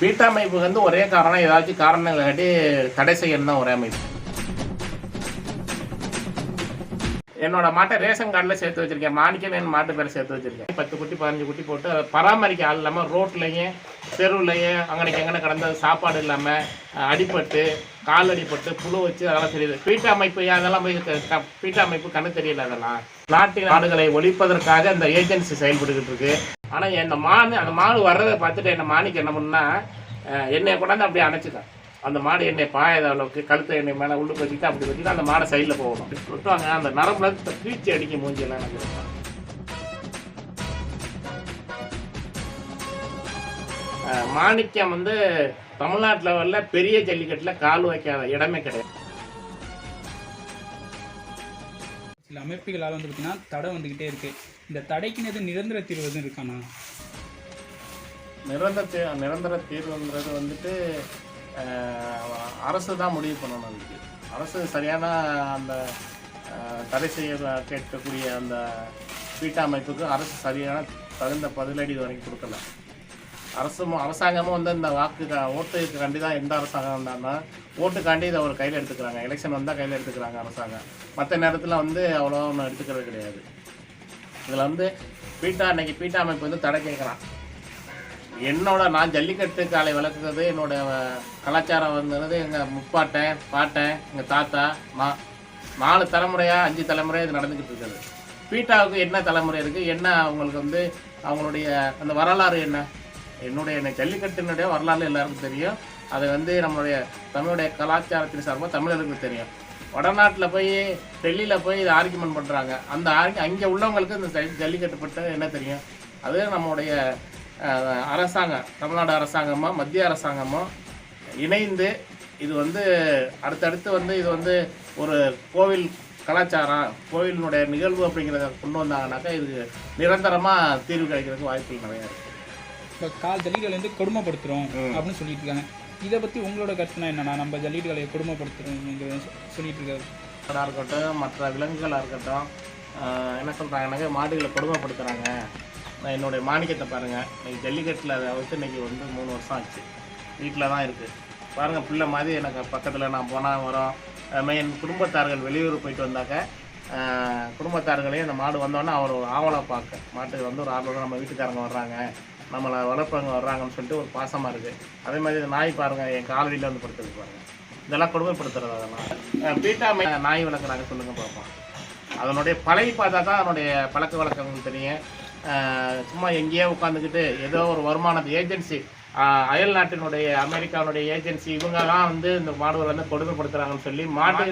வீட்டமைப்பு வந்து ஒரே காரணம் ஏதாச்சும் காரணங்கள் காட்டி தடை செய்யணும் தான் ஒரே அமைப்பு. என்னோட மாட்டை ரேஷன் கார்டில் சேர்த்து வச்சிருக்கேன். மாணிக்கவேன் மாட்டு பேரை சேர்த்து வச்சிருக்கேன். பத்து குட்டி பதினஞ்சு குட்டி போட்டு அதை பராமரிக்க ஆள் இல்லாமல் ரோட்லையும் தெருவுலையும் அங்கனைக்கு எங்கே கிடந்த சாப்பாடு இல்லாமல் அடிப்பட்டு கால் அடிப்பட்டு புழு வச்சு அதெல்லாம் தெரியுது. பீட்ட அமைப்பு அதெல்லாம் போய் க- அமைப்பு கண்ணு தெரியல அதெல்லாம். நாட்டு நாடுகளை ஒழிப்பதற்காக இந்த ஏஜென்சி செயல்பட்டுக்கிட்டு இருக்கு. ஆனால் இந்த மானு அந்த மாடு வர்றதை பார்த்துட்டு என்ன மாணிக்க என்ன பண்ணா என்னை கொண்டாந்து அப்படியே அணைச்சிட்டேன் அந்த மாடு என்னை பாயாத அளவுக்கு கழுத்தை என்னை மேலே உள்ளு பற்றிட்டு அப்படி வச்சுட்டு அந்த மாடை சைடில் போகணும். விட்டுவாங்க அந்த நரம்புல இருந்து பீச்சி அடிக்க மூஞ்சியெல்லாம் எனக்கு மாணிக்கம் வந்து தமிழ்நாட்டு லெவலில் பெரிய ஜல்லிக்கட்டில் கால் வைக்காத இடமே கிடையாது. சில அமைப்புகளால் வந்து பார்த்திங்கன்னா தடை வந்துக்கிட்டே இருக்குது இந்த தடைக்குனது நிரந்தர தீர்வு எதுவும் இருக்காண்ணா? நிரந்தர தீ நிரந்தர தீர்வுங்கிறது வந்துட்டு அரசு தான் முடிவு பண்ணணும் அதுக்கு. அரசு சரியான அந்த தடை செய்ய கேட்கக்கூடிய அந்த வீட்டமைப்புக்கு அரசு சரியான தகுந்த பதிலடி இது வரைக்கும் கொடுக்கல. அரசும் அரசாங்கமும் வந்து இந்த வாக்கு ஓட்டுக்காண்டி ஓட்டுக்கு தான் எந்த அரசாங்கம் இருந்தாலும் ஓட்டுக்காண்டி இதை ஒரு கையில் எடுத்துக்கிறாங்க. எலெக்ஷன் வந்தால் கையில் எடுத்துக்கிறாங்க அரசாங்கம். மற்ற நேரத்தில் வந்து அவ்வளோ ஒன்றும் எடுத்துக்கிறது கிடையாது. இதில் வந்து பீட்டா அன்னைக்கு பீட்டா அமைப்பு வந்து தடை கேட்குறான். என்னோட நான் ஜல்லிக்கட்டு காலை வளர்க்குறது என்னோட கலாச்சாரம் வந்துறது எங்கள் முப்பாட்டன் பாட்டை எங்கள் தாத்தா மா நாலு தலைமுறையாக அஞ்சு தலைமுறையாக இது நடந்துக்கிட்டு இருக்குது. பீட்டாவுக்கு என்ன தலைமுறை இருக்குது என்ன அவங்களுக்கு வந்து அவங்களுடைய அந்த வரலாறு என்ன? என்னுடைய என்ன ஜல்லிக்கட்டினுடைய வரலாறு எல்லாருக்கும் தெரியும். அதை வந்து நம்மளுடைய தமிழுடைய கலாச்சாரத்தின் சார்பாக தமிழர்களுக்கு தெரியும். வடநாட்டில் போய் டெல்லியில் போய் இது ஆர்கியூமெண்ட் பண்ணுறாங்க அந்த ஆர்கி அங்கே உள்ளவங்களுக்கு இந்த ஜல்லிக்கட்டு பற்றி என்ன தெரியும்? அது நம்மளுடைய அரசாங்கம் தமிழ்நாடு அரசாங்கமோ மத்திய அரசாங்கமோ இணைந்து இது வந்து அடுத்தடுத்து வந்து இது வந்து ஒரு கோவில் கலாச்சாரம் கோவிலினுடைய நிகழ்வு அப்படிங்கிறத கொண்டு வந்தாங்கனாக்கா இதுக்கு நிரந்தரமாக தீர்வு கிடைக்கிறதுக்கு வாய்ப்புகள் நிறையா இருக்குது கால் ஜல்லிகளை வந்து கொடுமைப்படுத்துகிறோம் அப்படின்னு சொல்லிட்டு இருக்காங்க இதை பற்றி உங்களோட கருத்துனா என்னண்ணா? நம்ம ஜல்லிகளை கொடுமைப்படுத்துகிறோங்கிறத சொல்லிட்டு இருக்காரு மாடாக இருக்கட்டும் மற்ற விலங்குகளாக இருக்கட்டும் என்ன சொல்கிறாங்கன்னாக்க மாடுகளை கொடுமைப்படுத்துகிறாங்க நான் என்னுடைய மாணிக்கத்தை பாருங்கள் இன்னைக்கு ஜல்லிக்கட்டில் அதை வந்து இன்னைக்கு வந்து மூணு வருஷம் ஆச்சு. வீட்டில் தான் இருக்குது பாருங்கள் பிள்ளை மாதிரி எனக்கு பக்கத்தில் நான் போனால் வரோம். என் குடும்பத்தார்கள் வெளியூர் போயிட்டு வந்தாக்க குடும்பத்தார்களையும் அந்த மாடு வந்தோடனே அவர் ஒரு ஆவலை பார்க்க. மாட்டுக்கு வந்து ஒரு ஆர்வம் நம்ம வீட்டுக்காரங்க வர்றாங்க. நம்மளை வளர்ப்பவங்க வர்றாங்கன்னு சொல்லிட்டு ஒரு பாசமாக இருக்குது அதே மாதிரி இந்த நாய் பாருங்கள் என் காலடியில் வந்து படுத்துருக்கு பாருங்கள் இதெல்லாம் கொடுமைப்படுத்துறது அதெல்லாம் பீட்டா நாய் வளர்க்குறாங்க சொல்லுங்கள் பார்ப்போம் அதனுடைய பழகி பார்த்தா தான் அதனுடைய பழக்க வழக்கங்கள் தெரியும். சும்மா எங்கேயோ உட்காந்துக்கிட்டு ஏதோ ஒரு வருமானத்தை ஏஜென்சி அயல் நாட்டினுடைய அமெரிக்காவுடைய ஏஜென்சி இவங்க தான் வந்து இந்த மாடுகளை வந்து கொடுமைப்படுத்துறாங்கன்னு சொல்லி மாட்டு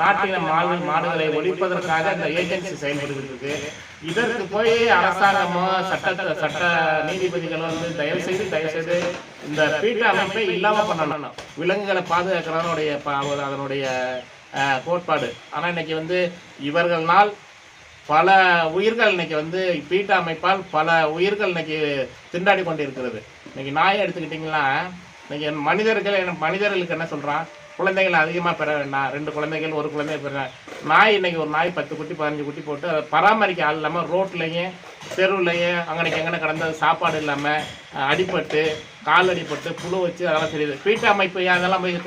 நாட்டின மாடு மாடுகளை ஒழிப்பதற்காக இந்த ஏஜென்சி செயல்படுகிறது இதற்கு போய் அரசாங்கமோ சட்ட சட்ட நீதிபதிகளோ வந்து தயவு செய்து தயவு செய்து இந்த பீட்டு அமைப்பை இல்லாம பண்ணணும். விலங்குகளை பாதுகாக்கிறதனுடைய அதனுடைய கோட்பாடு. ஆனா இன்னைக்கு வந்து இவர்கள்னால் பல உயிர்கள் இன்னைக்கு வந்து பீட்ட அமைப்பால் பல உயிர்கள் இன்னைக்கு திண்டாடி கொண்டிருக்கிறது. இன்னைக்கு நாயை எடுத்துக்கிட்டிங்கன்னா இன்னைக்கு மனிதர்கள் என்ன- மனிதர்களுக்கு என்ன சொல்றான்? குழந்தைகள் அதிகமாக பெற வேண்டாம். ரெண்டு குழந்தைகள் ஒரு குழந்தை பெற நாய் இன்னைக்கு ஒரு நாய் பத்து குட்டி பதினஞ்சு குட்டி போட்டு அதை பராமரிக்க ஆள் இல்லாமல் ரோட்லையும் தெருவுலையும் அங்கனைக்கு எங்கே கிடந்த சாப்பாடு இல்லாமல் அடிப்பட்டு கால் அடிப்பட்டு புழு வச்சு அதெல்லாம் தெரியுது. பீட்ட அமைப்பு அதெல்லாம் போய்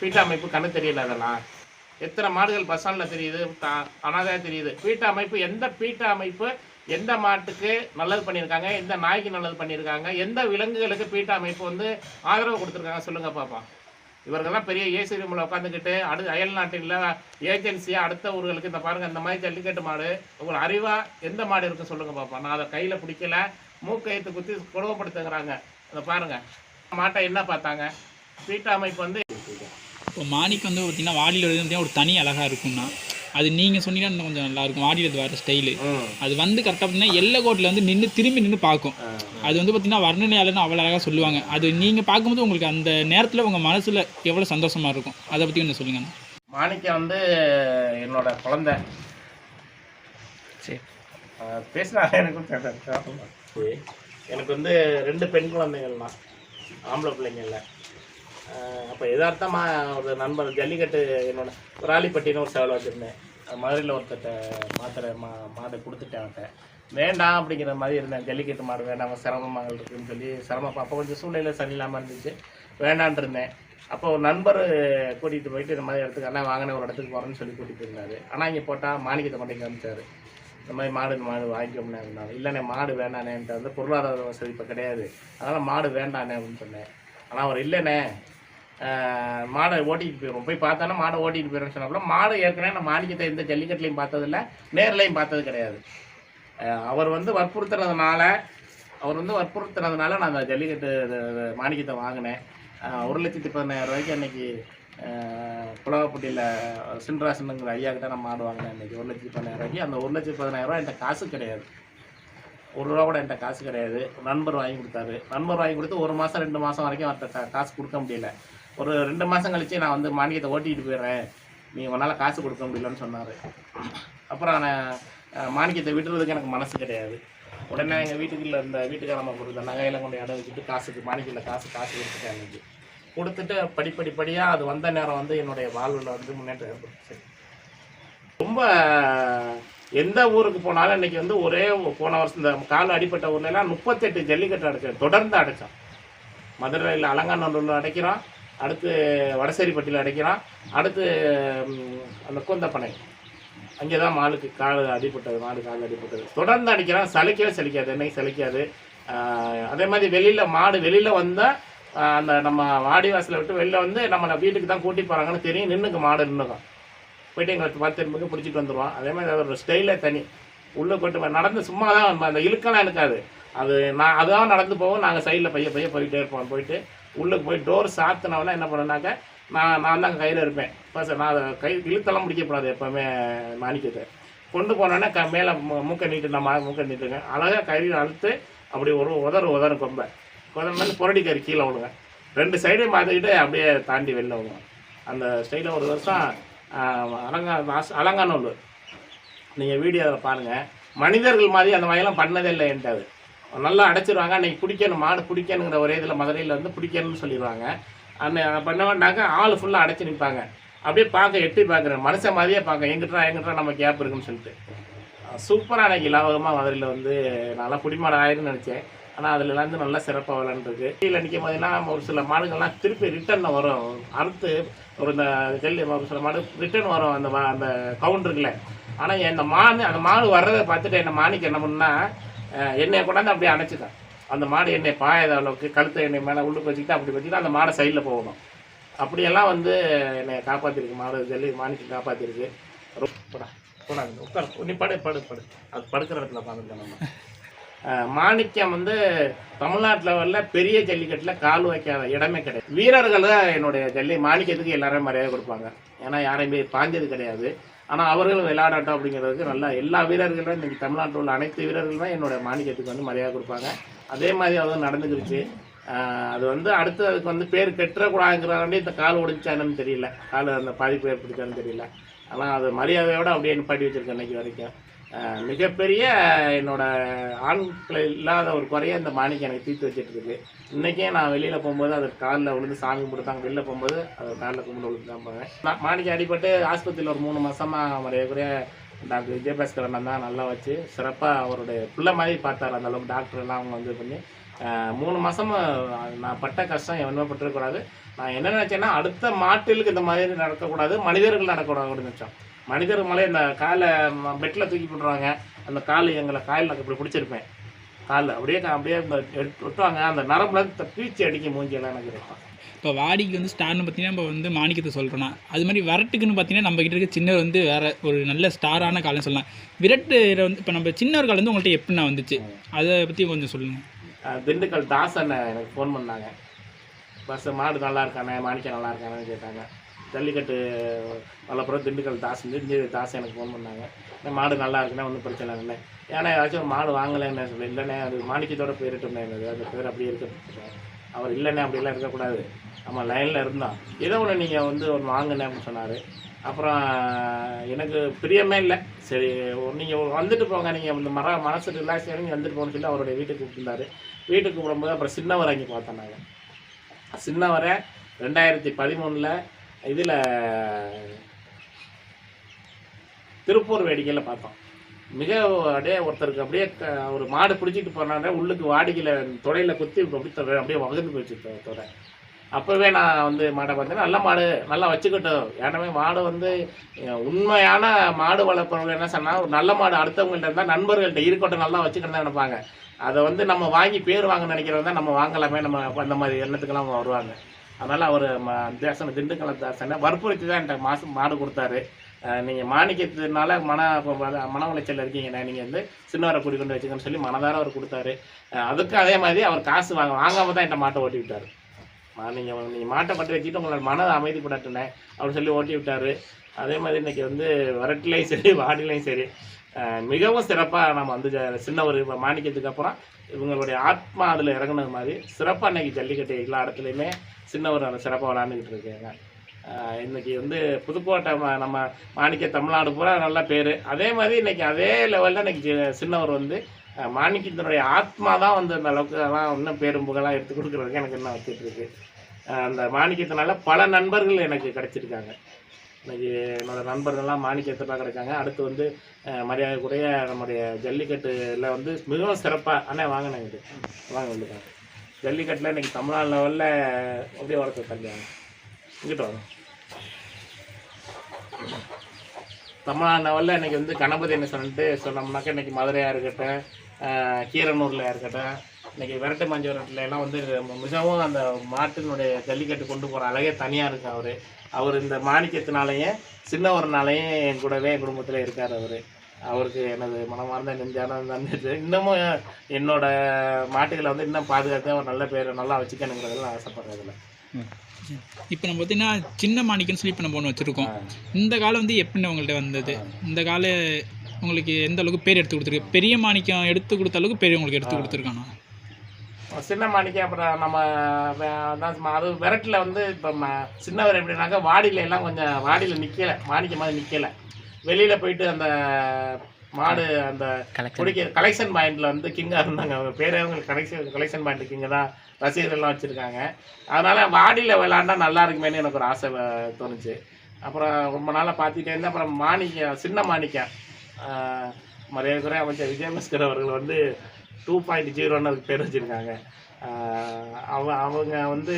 பீட்டா அமைப்பு கண்ணு தெரியல அதெல்லாம்? எத்தனை மாடுகள் பஸ் ஸ்டாண்டில் தெரியுது? தா- தெரியுது. பீட்ட அமைப்பு எந்த பீட்டா அமைப்பு எந்த மாட்டுக்கு நல்லது பண்ணியிருக்காங்க எந்த நாய்க்கு நல்லது பண்ணியிருக்காங்க எந்த விலங்குகளுக்கு பீட்டா அமைப்பு வந்து ஆதரவு கொடுத்துருக்காங்க சொல்லுங்க பாப்பா. இவர்கள்லாம் பெரிய ஏசி ரூமில் உட்காந்துக்கிட்டு அடு அயல் நாட்டில் ஏஜென்சியாக அடுத்த ஊர்களுக்கு இந்த பாருங்கள் இந்த மாதிரி ஜல்லிக்கட்டு மாடு உங்களுக்கு அறிவாக எந்த மாடு இருக்குது சொல்லுங்கள் பாப்பா. நான் அதை கையில் பிடிக்கல மூக்கையத்து குத்தி கொடுமைப்படுத்துங்கிறாங்க அதை பாருங்கள் மாட்டை என்ன பார்த்தாங்க? பீட்டா அமைப்பு வந்து இப்போ மாணிக்கு வந்து பார்த்தீங்கன்னா வாடியில் ஒரு தனி அழகாக இருக்கும்னா அது நீங்கள் சொன்னீங்கன்னா இன்னும் கொஞ்சம் நல்லா இருக்கும் வாடியில் அது வேறு ஸ்டைலு. அது வந்து கரெக்டாக பார்த்தீங்கன்னா எல்லை கோட்டில் வந்து நின்று திரும்பி நின்று பார்க்கும். அது வந்து பார்த்தீங்கன்னா வர்ணனையாளர்னு அவ்வளோ அழகாக சொல்லுவாங்க. அது நீங்கள் பார்க்கும்போது உங்களுக்கு அந்த நேரத்தில் உங்கள் மனசில் எவ்வளோ சந்தோஷமாக இருக்கும்? அதை பற்றி கொஞ்சம் சொல்லுங்கள் மாணிக்கம் வந்து என்னோட குழந்தை. சரி. எனக்கும் தெரியல. எனக்கு வந்து ரெண்டு பெண் குழந்தைகள் தான் ஆம்பளை பிள்ளைங்க இல்லை. அப்போ எதார்த்தமாக ஒரு நண்பர் ஜல்லிக்கட்டு என்னோட ராலிப்பட்டின்னு ஒரு சேவலை வச்சுருந்தேன். மதுரையில் ஒருத்தட்ட மாத்திரை மா மாடை கொடுத்துட்டேன் அவன்கிட்ட. வேண்டாம் அப்படிங்கிற மாதிரி இருந்தேன். ஜல்லிக்கட்டு மாடு வேண்டாம் சிரமமாக இருக்குதுன்னு சொல்லி சிரமம் அப்போ கொஞ்சம் சூழ்நிலை சரியில்லாமல் இருந்துச்சு. வேண்டான்ட்டு இருந்தேன். அப்போ ஒரு நண்பர் கூட்டிகிட்டு போயிட்டு இந்த மாதிரி இடத்துக்கு அண்ணா வாங்கின ஒரு இடத்துக்கு போகிறேன்னு சொல்லி கூட்டிகிட்டு இருந்தாரு ஆனால் இங்கே போட்டால் மாணிக்கத்தை மட்டும் காமிச்சார் இந்த மாதிரி மாடு இந்த மாடு வாங்கிக்கோம்னே இருந்தாங்க இல்லைண்ணே மாடு வேண்டானேன்ட்டு வந்து பொருளாதார வசதி இப்போ கிடையாது. அதனால் மாடு வேண்டானே அப்படின்னு சொன்னேன். ஆனால் அவர் இல்லைண்ணே மாடை ஓட்டிட்டு போயிடும் போய் பார்த்தோன்னா மாடை ஓட்டிட்டு போயிடும்னு சொன்னாப்புல. மாடு ஏற்கனவே நான் மாணிக்கத்தை எந்த ஜல்லிக்கட்டுலையும் பார்த்ததில்ல நேர்லையும் பார்த்தது கிடையாது. அவர் வந்து வற்புறுத்துறதுனால அவர் வந்து வற்புறுத்துறதுனால நான் அந்த ஜல்லிக்கட்டு இது- மாணிக்கத்தை வாங்கினேன். ஒரு லட்சத்தி பதினாயிரம் ரூபாய்க்கு அன்னைக்கு புலவப்பட்டியில் சின்ராசனுங்கிற ஐயா கிட்ட நான் மாடு வாங்கினேன் அன்னைக்கு. ஒரு லட்சத்தி பதினாயிரம் ரூபாய்க்கு. அந்த ஒரு லட்சத்தி பதினாயிரம் ரூபாய் என்கிட்ட காசு கிடையாது. ஒரு ரூபா கூட என்கிட்ட காசு கிடையாது. நண்பர் வாங்கி கொடுத்தாரு. நண்பர் வாங்கி கொடுத்து ஒரு மாதம் ரெண்டு மாதம் வரைக்கும் அவர்கிட்ட காசு கொடுக்க முடியல. ஒரு ரெண்டு மாதம் கழிச்சு நான் வந்து மானியத்தை ஓட்டிகிட்டு போயிடுறேன். நீ உன்னால் காசு கொடுக்க முடியலன்னு சொன்னார். அப்புறம் நான் அஹ், மாணிக்கத்தை விடுறதுக்கு எனக்கு மனசு கிடையாது. உடனே எங்கள் வீட்டுக்குள்ள இருந்த வீட்டுக்காரம்மா கொடுத்த நகையெல்லாம் கொண்டு இடம் வச்சுட்டு காசுக்கு மாணிக்கில் காசு காசு கொடுத்துட்டேன் அன்னைக்கு. கொடுத்துட்டு படிப்படிப்படியாக அது வந்த நேரம் வந்து என்னுடைய வாழ்வில் வந்து முன்னேற்றம் ஏற்பட்டுச்சு. ரொம்ப எந்த ஊருக்கு போனாலும் இன்னைக்கு வந்து ஒரே போன வருஷம் இந்த கால் அடிப்பட்ட ஊர்லலாம் முப்பத்தெட்டு ஜல்லிக்கட்டு அடைச்சோம். தொடர்ந்து அடைச்சோம். மதுரையில் அலங்காநல்லூரில் அடைக்கிறோம். அடுத்து வடசேரிப்பட்டியில் அடைக்கிறான். அடுத்து அந்த கொந்தப்பனை. அங்கே தான் மாலுக்கு கால் அடிப்பட்டது மாடு கால் அடிப்பட்டது தொடர்ந்து அடிக்கிறான். சலிக்கவே சலிக்காது என்னைக்கு சலிக்காது. அதே மாதிரி வெளியில் மாடு வெளியில் வந்தால் அந்த நம்ம வாடி வாசலை விட்டு வெளில வந்து நம்மளை வீட்டுக்கு தான் கூட்டி போகிறாங்கன்னு தெரியும். நின்றுக்கு மாடு நின்றுக்கும் போயிட்டு எங்களுக்கு பத்து திரும்பிக்கு பிடிச்சிட்டு வந்துடுவான் அதே மாதிரி அதோட ஸ்டைலே தனி. உள்ளே போயிட்டு நடந்து சும்மா தான் அந்த இழுக்கெல்லாம் இருக்காது அது. நான் அதுதான் நடந்து போவோம் நாங்கள் சைடில் பைய பைய போயிட்டே இருப்போம். போயிட்டு உள்ளுக்கு போய் டோர் சாத்தினவெல்லாம் என்ன பண்ணேன்னாக்க நான் நான் தான் கையில் இருப்பேன். பஸ் நான் அதை கை இழுத்தெல்லாம் முடிக்கக்கூடாது எப்போவுமே மாணிக்கத்தை. கொண்டு போனோன்னே க மேலே மூக்கை நீட்டு நம்ம மூக்கை நீட்டுங்க. அழகாக கையில் அழுத்து அப்படி ஒரு உதறு உதறு கொம்பை. உதறு புரடி கறி கீழே விழுங்க ரெண்டு சைடையும் மாற்றிக்கிட்டு அப்படியே தாண்டி வெளில விடுவோம். அந்த ஸ்டைலில் ஒரு வருஷம் அலங்கா வாச- அலங்காநல்லூர். நீங்கள் வீடியோவில் பாருங்கள் மனிதர்கள் மாதிரி அந்த மாதிரிலாம் பண்ணதே இல்லை என்கிட்ட அது நல்லா அடைச்சிருவாங்க. அன்றைக்கி பிடிக்கணும். மாடு பிடிக்கணுங்கிற ஒரே இதில் மதுரையில் வந்து பிடிக்கணும்னு சொல்லிடுவாங்க. அன்னை பண்ண வேண்டாங்க ஆள் ஃபுல்லாக அடைச்சி நிற்பாங்க அப்படியே பார்க்க எட்டி பார்க்குறேன். மனுஷன் மாதிரியே பார்க்க எங்கிட்டா எங்கிட்டா நம்ம கேப் இருக்குன்னு சொல்லிட்டு. சூப்பராக அன்றைக்கி லாபகமாக மதுரையில் வந்து நல்லா குடிமாடு ஆயிருன்னு நினச்சேன். ஆனால் அதுலேருந்து நல்லா சிறப்பாக விளாண்டுருக்கு கீழே நிற்கும் போதெல்லாம் ஒரு சில மாடுகள்லாம் திருப்பி ரிட்டர்னில் வரும். அறுத்து ஒரு இந்த ஜல்லி ஒரு சில மாடு ரிட்டர்ன் வரும். அந்த மா- அந்த கவுண்டருக்குல ஆனால் இந்த மாடு அந்த மாடு வர்றதை பார்த்துட்டு என்ன மாணிக்கு என்ன பண்ணால் எண்ணெயை கொண்டாந்து அப்படியே அணைச்சிட்டேன் அந்த மாடு என்னை பாயாத அளவுக்கு கழுத்தை என்னை மேலே உள்ளுக்கு வச்சுக்கிட்டு அப்படி வச்சுக்கிட்டு அந்த மாடை சைடில் போகணும். அப்படியெல்லாம் வந்து என்னை காப்பாற்றிருக்கு மாடு ஜல்லி மாணிக்கு காப்பாற்றிருக்கு போடா போடா உட்கார். நீ படு படு படு. அது படுக்கிற இடத்துல உட்காந்துருக்கேன் நம்ம. மாணிக்கம் வந்து தமிழ்நாட்டு லெவலில் பெரிய ஜல்லிக்கட்டில் கால் வைக்காத இடமே கிடையாது. வீரர்கள் தான் என்னுடைய ஜல்லி மாணிக்கத்துக்கு எல்லாரும் மரியாதை கொடுப்பாங்க. ஏன்னா யாரையுமே பாஞ்சது கிடையாது. ஆனால் அவர்கள் விளையாடட்டும் அப்படிங்கிறதுக்கு நல்லா எல்லா வீரர்களும் இன்னைக்கு தமிழ்நாட்டில் உள்ள அனைத்து வீரர்களும் என்னோட மாணிக்கத்துக்கு வந்து மரியாதை கொடுப்பாங்க. அதே மாதிரி அதுவும் நடந்துக்கிருச்சு அது வந்து அடுத்து அதுக்கு வந்து பேர் கெட்டுறக்கூடாதுங்கிறதாண்டி இந்த கால் உடைச்சானுன்னு தெரியல. கால் அந்த பாதிப்பு ஏற்படுத்தான்னு தெரியல. ஆனால் அது மரியாதையோட அப்படியே நிப்பாட்டி வச்சிருக்கேன் இன்னைக்கு வரைக்கும். மிகப்பெரிய என்னோட ஆண்களை இல்லாத ஒரு குறைய இந்த மாணிக்கம் எனக்கு தீர்த்து வச்சுட்டு இருக்கு இன்றைக்கே நான் வெளியில் போகும்போது அது காலில் விழுந்து சாமி கும்பிடுத்தாங்க வெளியில் போகும்போது அது காலில் கும்பிட்டு விழுந்து தான் போவேன். நான் மாணிக்கம் அடிப்பட்டு ஆஸ்பத்திரியில் ஒரு மூணு மாதமாக மறையக்குறைய டாக்டர் விஜயபாஸ்கர் அண்ணன் தான் நல்லா வச்சு சிறப்பாக அவருடைய பிள்ளை மாதிரி பார்த்தார் அந்த அளவுக்கு அவங்க வந்து பண்ணி. மூணு மாசமா நான் பட்ட கஷ்டம் எவனுமே பட்டிருக்கக்கூடாது நான் என்ன நினச்சேன்னா அடுத்த மாட்டிலுக்கு இந்த மாதிரி நடக்கக்கூடாது மனிதர்கள் நடக்கக்கூடாதுன்னு நினச்சோம். மனிதர்கள் மேலே இந்த காலை பெட்டில் தூக்கி போட்டுருவாங்க. அந்த கால் எங்களை காலில் இப்படி பிடிச்சிருப்பேன். காலில் அப்படியே அப்படியே இந்த விட்டுவாங்க அந்த நரம்புல பீச்சி அடிக்க மூஞ்சியெல்லாம் எனக்கு இருக்கும். இப்போ வாடிக்கு வந்து ஸ்டார்னு பார்த்தீங்கன்னா நம்ம வந்து மாணிக்கத்தை சொல்கிறோன்னா அது மாதிரி வரட்டுக்குன்னு பார்த்தீங்கன்னா நம்ம கிட்ட இருக்க சின்னர் வந்து வேற ஒரு நல்ல ஸ்டாரான காலம்னு சொல்லலாம். விரட்டுல வந்து இப்போ நம்ம சின்ன ஒரு காலம் வந்து உங்கள்கிட்ட எப்படிண்ணா வந்துச்சு? அதை பற்றி கொஞ்சம் சொல்லுங்கள் திண்டுக்கல் தாசன் எனக்கு ஃபோன் பண்ணாங்க. பஸ் மாடு நல்லா இருக்கானே மாணிக்கம் நல்லா இருக்கானேன்னு கேட்டாங்க. ஜல்லிக்கட்டு வளர்ப்புறம் திண்டுக்கல் தாசு இருந்து தாசை எனக்கு ஃபோன் பண்ணாங்க. இந்த மாடு நல்லா இருக்குன்னா ஒன்றும் பிரச்சனை இல்லை ஏன்னா ஏதாச்சும் ஒரு மாடு வாங்கலைன்னு சொல்லி இல்லைண்ணே அது மாணிக்கத்தோட பேரிட்டோம்னே எனக்கு அந்த பேர் அப்படியே இருக்கு. அவர் இல்லைண்ணே அப்படிலாம் இருக்கக்கூடாது. நம்ம லைனில் இருந்தான் ஏதோ ஒன்று நீங்கள் வந்து ஒன்று வாங்கினேன் அப்படின்னு சொன்னார். அப்புறம் எனக்கு பிரியமே இல்லை. சரி நீங்கள் வந்துட்டு போங்க நீங்கள் இந்த மர மனசு ரிலாக்ஸ் நீங்கள் வந்துட்டு போகணும்னு சொல்லி அவருடைய வீட்டுக்கு கூப்பிட்டுருந்தாரு. வீட்டுக்கு கூப்பிடும்போது அப்புறம் சின்னவரை அங்கே பார்த்தேன் நாங்கள் சின்னவரை ரெண்டாயிரத்தி பதிமூணில் இதில் திருப்பூர் வேடிக்கையில் பார்த்தோம். மிக அப்படியே ஒருத்தருக்கு அப்படியே ஒரு மாடு பிடிச்சிட்டு போனாலே உள்ளுக்கு வாடிக்கையில் தொடையில் குத்தி அப்படி தொட- அப்படியே வகுந்து போச்சு தொடை. அப்போவே நான் வந்து மாடை பார்த்தேன் நல்ல மாடு நல்லா வச்சுக்கிட்டோம். ஏன்னா மாடு வந்து உண்மையான மாடு வளர்ப்பவங்க என்ன சொன்னால் ஒரு நல்ல மாடு அடுத்தவங்கள்ட்ட இருந்தால் நண்பர்கள்ட்ட இருக்கட்டும் நல்லா வச்சுக்கிட்டு தான் நினைப்பாங்க. அதை வந்து நம்ம வாங்கி பேர் வாங்க நினைக்கிறவங்க தான் நம்ம வாங்கலாமே நம்ம அந்த மாதிரி எண்ணத்துக்கெல்லாம் வருவாங்க. அதனால் அவர் தேசனை திண்டுக்கல தேசனை வற்புறுத்தி தான் என்கிட்ட மாதம் மாடு கொடுத்தாரு. நீங்கள் மாணிக்கத்தினால மன மன உளைச்சல் இருக்கீங்கண்ணே. நீங்கள் வந்து சின்னவரை கூடி கொண்டு வச்சுக்கன்னு சொல்லி மனதார அவர் கொடுத்தாரு. அதுக்கு அதே மாதிரி அவர் காசு வாங்க வாங்காமல் தான் என்கிட்ட மாட்டை ஓட்டி விட்டார் நீங்கள் நீங்கள் மாட்டை பற்றி வச்சுட்டு உங்களோட மனதை அமைதிப்படட்டுனே அப்படின்னு சொல்லி ஓட்டி விட்டாரு. அதே மாதிரி இன்றைக்கி வந்து வரட்டிலையும் சரி வாடிலையும் சரி மிகவும் சிறப்பாக நம்ம வந்து சின்னவர் சின்ன ஒரு மாணிக்கத்துக்கு அப்புறம் இவங்களுடைய ஆத்மா அதில் இறங்குனது மாதிரி சிறப்பாக அன்னைக்கு ஜல்லிக்கட்டு எல்லா இடத்துலையுமே சின்னவர் அந்த சிறப்பாக விளாண்டுக்கிட்டு இருக்காங்க இன்றைக்கி வந்து புதுக்கோட்டை நம்ம மாணிக்க தமிழ்நாடு பூரா நல்ல பேர். அதே மாதிரி இன்றைக்கி அதே லெவலில் இன்றைக்கி சின்னவர் வந்து மாணிக்கத்தினுடைய ஆத்மா தான் வந்து அந்த அளவுக்கு அதெல்லாம் இன்னும் பேரும்புகளாக எடுத்து கொடுக்குறதுக்கு எனக்கு இன்னும் வச்சுட்டு இருக்கு. அந்த மாணிக்கத்தினால பல நண்பர்கள் எனக்கு கிடச்சிருக்காங்க. இன்னைக்கு என்னோட நண்பர்கள்லாம் மாணிக்கத்தில் கிடைச்சாங்க அடுத்து வந்து மரியாதைக்குரிய நம்முடைய ஜல்லிக்கட்டுல வந்து மிகவும் சிறப்பாக அண்ணே வாங்கினேன் இது. வாங்க வந்துருக்காங்க ஜல்லிக்கட்டில் இன்றைக்கி தமிழ்நாடு லெவலில் அப்படியே வளர்த்து தள்ளியாங்க இங்கிட்ட வாங்க. தமிழ்நாடு லெவலில் இன்னைக்கு வந்து கணபதி என்ன சொல்லிட்டு சொன்னோம்னாக்கா இன்னைக்கு மதுரையாக இருக்கட்டும் கீரனூரில் இருக்கட்டும் இன்னைக்கு விரட்டு மஞ்சள் விரட்டுல எல்லாம் வந்து மிகவும் அந்த மாட்டினுடைய ஜல்லிக்கட்டு கொண்டு போகிற அழகே தனியாக இருக்கு அவர். அவர் இந்த மாணிக்கத்தினாலேயே சின்னவர்னாலேயே என் கூடவே என் குடும்பத்தில் இருக்கார் அவர். அவருக்கு எனது மனமார்ந்த நெஞ்சான நன்றி. இன்னமும் என்னோட மாட்டுகளை வந்து இன்னும் பாதுகாத்து அவர் நல்ல பேரை நல்லா வச்சுக்கணுங்கிறதுல ஆசைப்படுறேன் இதில் இப்போ நம்ம பார்த்தீங்கன்னா சின்ன மாணிக்கன்னு சொல்லி இப்போ நம்ம ஒன்று வச்சுருக்கோம். இந்த காலம் வந்து எப்படின்னு உங்கள்கிட்ட வந்தது? இந்த கால உங்களுக்கு எந்த அளவுக்கு பேர் எடுத்து கொடுத்துருக்கு? பெரிய மாணிக்கம் எடுத்து கொடுத்த அளவுக்கு பெரிய உங்களுக்கு எடுத்து கொடுத்துருக்கானா? சின்ன மாணிக்கம் அப்புறம் நம்ம அது விரட்டில் வந்து இப்போ ம- சின்னவர் எப்படின்னாக்கா வாடியில எல்லாம் கொஞ்சம் வாடியில் நிற்கலை மாணிக்க மாதிரி நிற்கலை வெளியில் போயிட்டு அந்த மாடு அந்த குடிக்க கலெக்ஷன் பாயிண்ட்ல வந்து கிங்காக இருந்தாங்க. அவங்க பேரே அவங்க கலெக்ஷன் கலெக்ஷன் பாயிண்ட் கிங்க தான் ரசிகர்கள்லாம் வச்சுருக்காங்க. அதனால வாடியில் விளாண்டா நல்லா இருக்குமேனு எனக்கு ஒரு ஆசை தோணுச்சு. அப்புறம் ரொம்ப நாளாக பார்த்துட்டே இருந்தேன். அப்புறம் மாணிக்கம் சின்ன மாணிக்கம் ஆஹ் மரியாதைக்குரிய அமைச்சர் விஜயபாஸ்கர் அவர்கள் வந்து டூ பாயிண்ட் ஜீரோன்னு அதுக்கு பேர் வச்சுருக்காங்க. அவ அவங்க வந்து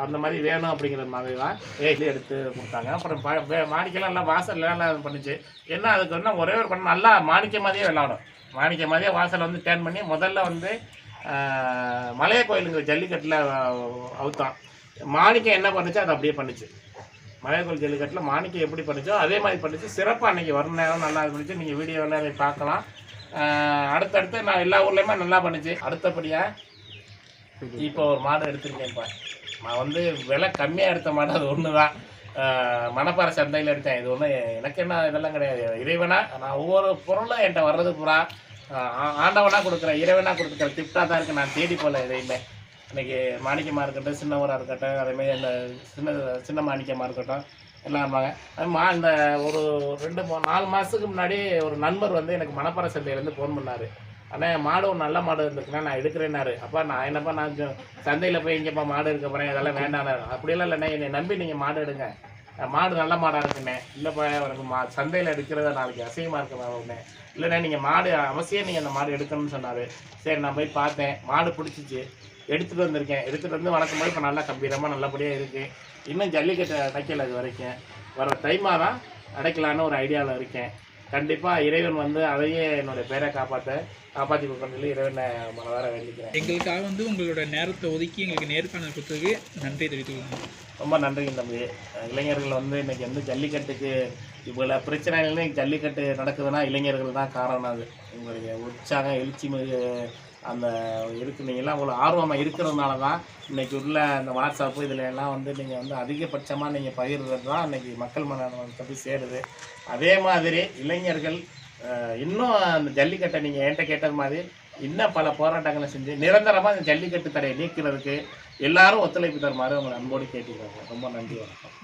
அந்த மாதிரி வேணும் அப்படிங்கிற மாதிரி தான் ஏசி எடுத்து கொடுத்தாங்க. அப்புறம் ப- மாணிக்கெல்லாம் நல்லா வாசல் எல்லாம் பண்ணுச்சு. என்ன அதுக்கு வந்து ஒரே ஒரு பண்ண நல்லா மாணிக்க மாதிரியே விளாடும். மாணிக்க மாதிரியே வாசல் வந்து டேர்ன் பண்ணி முதல்ல வந்து மலைய கோயிலுங்கிற ஜல்லிக்கட்டில் அவுத்தான். மாணிக்கம் என்ன பண்ணுச்சோ அதை அப்படியே பண்ணுச்சு. மலைய கோயில் ஜல்லிக்கட்டில் மாணிக்கம் எப்படி பண்ணுச்சோ அதே மாதிரி பண்ணுச்சு. சிறப்பாக அன்றைக்கி வரும் நேரம் நல்லா பண்ணிச்சு. நீங்கள் வீடியோவில் அதை பார்க்கலாம். அடுத்தடுத்து நான் எல்லா ஊர்லேயுமே நல்லா பண்ணுச்சு. அடுத்தபடியாக இப்போ ஒரு மாடு எடுத்திருக்கேன்ப்பா நான் வந்து விலை கம்மியாக எடுத்த மாடு அது ஒன்று தான் மணப்பாறை சந்தையில் எடுத்தேன். இது ஒன்றும் எனக்கு என்ன இதெல்லாம் கிடையாது. இறைவனா நான் ஒவ்வொரு பொருளும் என்கிட்ட வர்றது பூரா ஆண்டவனாக ஆண்டவனா இறைவனாக இறைவனா கொடுக்குற திப்டாக தான் இருக்குது நான் தேடி போகல எதையுமே. இன்னைக்கு மாணிக்கமாக இருக்கட்டும் சின்னவராக இருக்கட்டும் அதேமாதிரி அந்த சின்ன சின்ன மாணிக்கமாக இருக்கட்டும் எல்லாம் இருப்பாங்க மா இந்த ஒரு ரெண்டு நாலு மாதத்துக்கு முன்னாடி ஒரு நண்பர் வந்து எனக்கு மணப்பாறை சந்தையிலேருந்து ஃபோன் பண்ணார். அண்ணா மாடு ஒரு நல்ல மாடு இருந்திருக்குண்ணா நான் எடுக்கிறேன்னாரு. அப்பா நான் என்னப்பா நான் சந்தையில் போய் இங்கேப்பா மாடு இருக்க போகிறேன் இதெல்லாம் வேண்டாம் அப்படியெல்லாம் இல்லைண்ணே என்னை நம்பி நீங்கள் மாடு எடுங்க. மாடு நல்ல மாடாக இருக்குண்ணே. இல்லைப்பா எனக்கு மா சந்தையில் எடுக்கிறத நாளைக்கு அசிங்கமாக இருக்குண்ணே இல்லைண்ணே நீங்கள் மாடு அவசியம் நீங்கள் அந்த மாடு எடுக்கணும்னு சொன்னார். சரி நான் போய் பார்த்தேன். மாடு பிடிச்சிச்சு. எடுத்துகிட்டு வந்திருக்கேன். எடுத்துகிட்டு வந்து வளர்க்கும் போது இப்போ நல்லா கம்பீரமாக நல்லபடியாக இருக்குது இன்னும் ஜல்லிக்கட்டு அடைக்கல இது வரைக்கும். வர தை மாதம் அடைக்கலான்னு ஒரு ஐடியாவில் இருக்கேன். கண்டிப்பாக இறைவன் வந்து அதையே என்னுடைய பேரை காப்பாற்ற காப்பாற்றி கொடுக்கணும்னு சொல்லி இறைவனை மனதார வேண்டிக்கிறேன். எங்களுக்காக வந்து உங்களோட நேரத்தை ஒதுக்கி எங்களுக்கு நேர்காணல் கொடுத்ததுக்கு நன்றி தெரிவித்துக்கொள்கிறேன் ரொம்ப நன்றிங்க தம்பி. இளைஞர்கள் வந்து இன்னைக்கு வந்து ஜல்லிக்கட்டுக்கு இவ்வளோ பிரச்சனைகள்னு ஜல்லிக்கட்டு நடக்குதுன்னா இளைஞர்கள் தான் காரணம் அது. உங்களுடைய உற்சாகம் எழுச்சி மிகு அந்த இருக்கு. நீங்கள்லாம் அவ்வளோ ஆர்வமாக இருக்கிறதுனால தான் இன்னைக்கு உள்ள அந்த வாட்ஸ்அப்பு இதில் எல்லாம் வந்து நீங்கள் வந்து அதிகபட்சமாக நீங்கள் பகிர்றது தான் இன்றைக்கி மக்கள் மனத்தை போய் சேருது. அதே மாதிரி இளைஞர்கள் இன்னும் அந்த ஜல்லிக்கட்டை நீங்கள் என்கிட்ட கேட்டது மாதிரி இன்னும் பல போராட்டங்களை செஞ்சு நிரந்தரமாக இந்த ஜல்லிக்கட்டு தடையை நீக்கிறதுக்கு எல்லாரும் ஒத்துழைப்பு தருமாறு உங்களை அன்போடு கேட்டுக்கிறாங்க ரொம்ப நன்றி வணக்கம்.